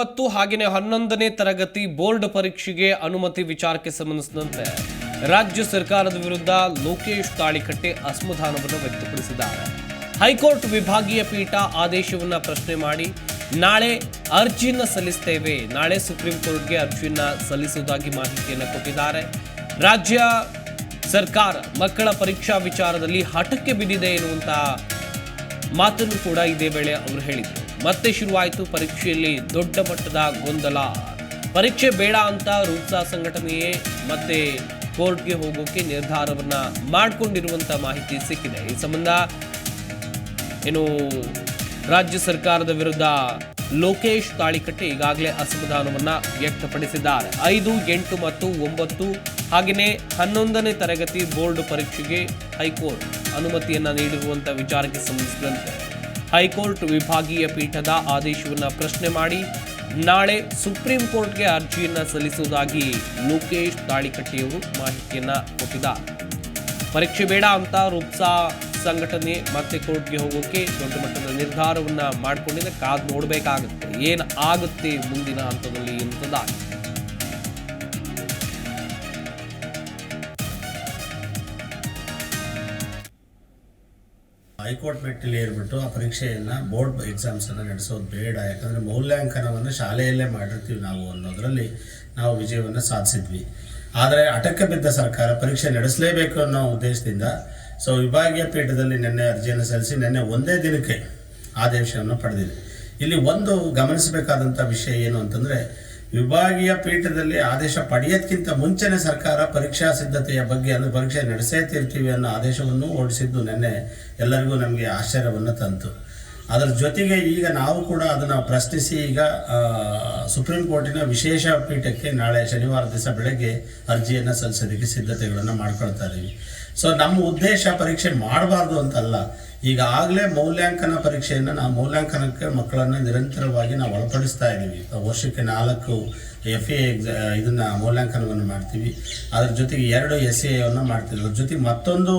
ಮತ್ತು ಹಾಗೆಯೇ ಹನ್ನೊಂದನೇ ತರಗತಿ ಬೋರ್ಡ್ ಪರೀಕ್ಷೆಗೆ ಅನುಮತಿ ವಿಚಾರಕ್ಕೆ ಸಂಬಂಧಿಸಿದಂತೆ ರಾಜ್ಯ ಸರ್ಕಾರದ ವಿರುದ್ಧ ಲೋಕೇಶ್ ತಾಳಿಕಟ್ಟೆ ಅಸಮಾಧಾನವನ್ನು ವ್ಯಕ್ತಪಡಿಸಿದ್ದಾರೆ. ಹೈಕೋರ್ಟ್ ವಿಭಾಗೀಯ ಪೀಠ ಆದೇಶವನ್ನ ಪ್ರಶ್ನೆ ಮಾಡಿ, ನಾಳೆ ಅರ್ಜಿಯನ್ನು ಸಲ್ಲಿಸ್ತೇವೆ. ನಾಳೆ ಸುಪ್ರೀಂ ಕೋರ್ಟ್ಗೆ ಅರ್ಜಿಯನ್ನ ಸಲ್ಲಿಸುವುದಾಗಿ ಮಾಹಿತಿಯನ್ನು ಕೊಟ್ಟಿದ್ದಾರೆ. ರಾಜ್ಯ ಸರ್ಕಾರ ಮಕ್ಕಳ ಪರೀಕ್ಷಾ ವಿಚಾರದಲ್ಲಿ ಹಠಕ್ಕೆ ಬಿದ್ದಿದೆ ಎನ್ನುವಂತಹ ಮಾತನ್ನು ಕೂಡ ಇದೇ ವೇಳೆ ಅವರು ಹೇಳಿದರು. ಮತ್ತೆ ಶುರುವಾಯಿತು ಪರೀಕ್ಷೆಯಲ್ಲಿ ದೊಡ್ಡ ಮಟ್ಟದ ಗೊಂದಲ. ಪರೀಕ್ಷೆ ಬೇಡ ಅಂತ ರೂಪ್ಸಾ ಸಂಘಟನೆಯೇ ಮತ್ತೆ ಕೋರ್ಟ್ಗೆ ಹೋಗೋಕೆ ನಿರ್ಧಾರವನ್ನ ಮಾಡ್ಕೊಂಡಿರುವಂತ ಮಾಹಿತಿ ಸಿಕ್ಕಿದೆ. ಈ ಸಂಬಂಧ ಏನು ರಾಜ್ಯ ಸರ್ಕಾರದ ವಿರುದ್ಧ ಲೋಕೇಶ್ ತಾಳಿಕಟ್ಟೆ ಈಗಾಗಲೇ ಅಸಮಾಧಾನವನ್ನ ವ್ಯಕ್ತಪಡಿಸಿದ್ದಾರೆ. ಐದು, ಎಂಟು ಮತ್ತು ಒಂಬತ್ತು ಹಾಗೆಯೇ ಹನ್ನೊಂದನೇ ತರಗತಿ ಬೋರ್ಡ್ ಪರೀಕ್ಷೆಗೆ ಹೈಕೋರ್ಟ್ ಅನುಮತಿಯನ್ನ ನೀಡಿರುವಂತಹ ವಿಚಾರಕ್ಕೆ ಸಂಬಂಧಿಸಿದಂತೆ ಹೈಕೋರ್ಟ್ ವಿಭಾಗೀಯ ಪೀಠದ ಆದೇಶವನ್ನು ಪ್ರಶ್ನೆ ಮಾಡಿ, ನಾಳೆ ಸುಪ್ರೀಂ ಕೋರ್ಟ್ಗೆ ಅರ್ಜಿಯನ್ನು ಸಲ್ಲಿಸುವುದಾಗಿ ಲೋಕೇಶ್ ತಾಳಿಕಟ್ಟೆಯವರು ಮಾಹಿತಿಯನ್ನು ಕೊಟ್ಟಿದ್ದಾರೆ ಪರೀಕ್ಷೆ ಬೇಡ ಅಂತ ರೂಪ್ಸಾ ಸಂಘಟನೆ ಮತ್ತೆ ಕೋರ್ಟ್ಗೆ ಹೋಗೋಕೆ ದೊಡ್ಡ ಮಟ್ಟದ ನಿರ್ಧಾರವನ್ನು ಮಾಡಿಕೊಂಡಿದ್ದ. ಕಾದು ನೋಡಬೇಕಾಗುತ್ತೆ, ಏನು ಆಗುತ್ತೆ ಮುಂದಿನ ಹಂತದಲ್ಲಿ ಎಂತದಾಗಿ ಹೈಕೋರ್ಟ್ ಮೆಟ್ಟಿಲು ಏರ್ಬಿಟ್ಟು ಆ ಪರೀಕ್ಷೆಯನ್ನು ಬೋರ್ಡ್ ಎಕ್ಸಾಮ್ಸನ್ನು ನಡೆಸೋದು ಬೇಡ. ಯಾಕಂದರೆ ಮೌಲ್ಯಾಂಕನವನ್ನು ಶಾಲೆಯಲ್ಲೇ ಮಾಡಿರ್ತೀವಿ ನಾವು ಅನ್ನೋದರಲ್ಲಿ ನಾವು ವಿಜಯವನ್ನು ಸಾಧಿಸಿದ್ವಿ. ಆದರೆ ಅಟಕ್ಕೆ ಬಿದ್ದ ಸರ್ಕಾರ ಪರೀಕ್ಷೆ ನಡೆಸಲೇಬೇಕು ಅನ್ನೋ ಉದ್ದೇಶದಿಂದ ಸೊ ವಿಭಾಗೀಯ ಪೀಠದಲ್ಲಿ ನಿನ್ನೆ ಅರ್ಜಿಯನ್ನು ಸಲ್ಲಿಸಿ ನಿನ್ನೆ ಒಂದೇ ದಿನಕ್ಕೆ ಆದೇಶವನ್ನು ಪಡೆದಿದೆ. ಇಲ್ಲಿ ಒಂದು ಗಮನಿಸಬೇಕಾದಂಥ ವಿಷಯ ಏನು ಅಂತಂದರೆ ವಿಭಾಗೀಯ ಪೀಠದಲ್ಲಿ ಆದೇಶ ಪಡೆಯೋದಕ್ಕಿಂತ ಮುಂಚೆನೇ ಸರ್ಕಾರ ಪರೀಕ್ಷಾ ಸಿದ್ಧತೆಯ ಬಗ್ಗೆ ಅಂದರೆ ಪರೀಕ್ಷೆ ನಡೆಸೇ ತೀರ್ತೀವಿ ಅನ್ನೋ ಆದೇಶವನ್ನು ಹೊರಡಿಸಿದ್ದು ನಿನ್ನೆ ಎಲ್ಲರಿಗೂ ನಮಗೆ ಆಶ್ಚರ್ಯವನ್ನು ತಂತು. ಅದರ ಜೊತೆಗೆ ಈಗ ನಾವು ಕೂಡ ಅದನ್ನು ಪ್ರಶ್ನಿಸಿ ಈಗ ಸುಪ್ರೀಂ ಕೋರ್ಟಿನ ವಿಶೇಷ ಪೀಠಕ್ಕೆ ನಾಳೆ ಶನಿವಾರ ದಿವಸ ಬೆಳಗ್ಗೆ ಅರ್ಜಿಯನ್ನು ಸಲ್ಲಿಸೋದಕ್ಕೆ ಸಿದ್ಧತೆಗಳನ್ನು ಮಾಡ್ಕೊಳ್ತಾ ಇದ್ದೀವಿ ಸೊ ನಮ್ಮ ಉದ್ದೇಶ ಪರೀಕ್ಷೆ ಮಾಡಬಾರ್ದು ಅಂತಲ್ಲ. ಈಗಾಗಲೇ ಮೌಲ್ಯಾಂಕನ ಪರೀಕ್ಷೆಯನ್ನು ನಾವು ಮೌಲ್ಯಾಂಕನಕ್ಕೆ ಮಕ್ಕಳನ್ನು ನಿರಂತರವಾಗಿ ನಾವು ಒಳಪಡಿಸ್ತಾ ಇದ್ದೀವಿ. ವರ್ಷಕ್ಕೆ ನಾಲ್ಕು ಎಫ್ ಎ ಎಕ್ಸಾ ಇದನ್ನು ಮೌಲ್ಯಾಂಕನವನ್ನು ಮಾಡ್ತೀವಿ. ಅದ್ರ ಜೊತೆಗೆ ಎರಡು ಎಸ್ ಎವನ್ನು ಮಾಡ್ತೀವಿ. ಅದ್ರ ಜೊತೆಗೆ ಮತ್ತೊಂದು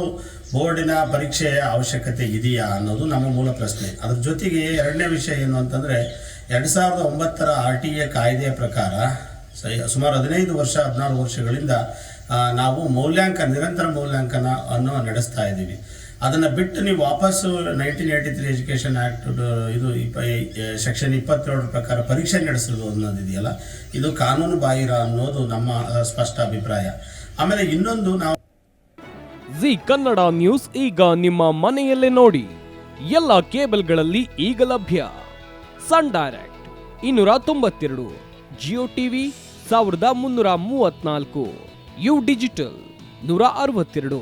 ಬೋರ್ಡಿನ ಪರೀಕ್ಷೆಯ ಅವಶ್ಯಕತೆ ಇದೆಯಾ ಅನ್ನೋದು ನಮ್ಮ ಮೂಲ ಪ್ರಶ್ನೆ. ಅದ್ರ ಜೊತೆಗೆ ಎರಡನೇ ವಿಷಯ ಏನು ಅಂತಂದರೆ, ಎರಡು ಸಾವಿರದ ಒಂಬತ್ತರ ಆರ್ ಟಿ ಎ ಕಾಯ್ದೆಯ ಪ್ರಕಾರ ಸುಮಾರು ಹದಿನೈದು ವರ್ಷ, ಹದಿನಾರು ವರ್ಷಗಳಿಂದ ನಾವು ಮೌಲ್ಯಾಂಕನ ನಿರಂತರ ಮೌಲ್ಯಾಂಕನ ಅನ್ನು ನಡೆಸ್ತಾ ಇದ್ದೀವಿ. ಅದನ್ನು ಬಿಟ್ಟು ನೀವು ವಾಪಸ್ಸು nineteen eighty three education act ಇದು ಇಪ್ಪ ಸೆಕ್ಷನ್ ಇಪ್ಪತ್ತೇಳರ ಪ್ರಕಾರ ಪರೀಕ್ಷೆ ನಡೆಸೋದು ಅನ್ನೋದಿದೆಯಲ್ಲ ಇದು ಕಾನೂನು ಬಾಹಿರ ಅನ್ನೋದು ನಮ್ಮ ಸ್ಪಷ್ಟ ಅಭಿಪ್ರಾಯ. ಆಮೇಲೆ ಇನ್ನೊಂದು ನಾವು ಜಿ ಕನ್ನಡ ನ್ಯೂಸ್ ಈಗ ನಿಮ್ಮ ಮನೆಯಲ್ಲೇ ನೋಡಿ. ಎಲ್ಲ ಕೇಬಲ್ಗಳಲ್ಲಿ ಈಗ ಲಭ್ಯ. ಸನ್ ಡೈರೆಕ್ಟ್ ಇನ್ನೂರ ತೊಂಬತ್ತೆರಡು, ಜಿಯೋ ಟಿವಿ ಸಾವಿರದ ಮುನ್ನೂರ ಮೂವತ್ನಾಲ್ಕು ಯು ಡಿಜಿಟಲ್ ನೂರ ಅರವತ್ತೆರಡು.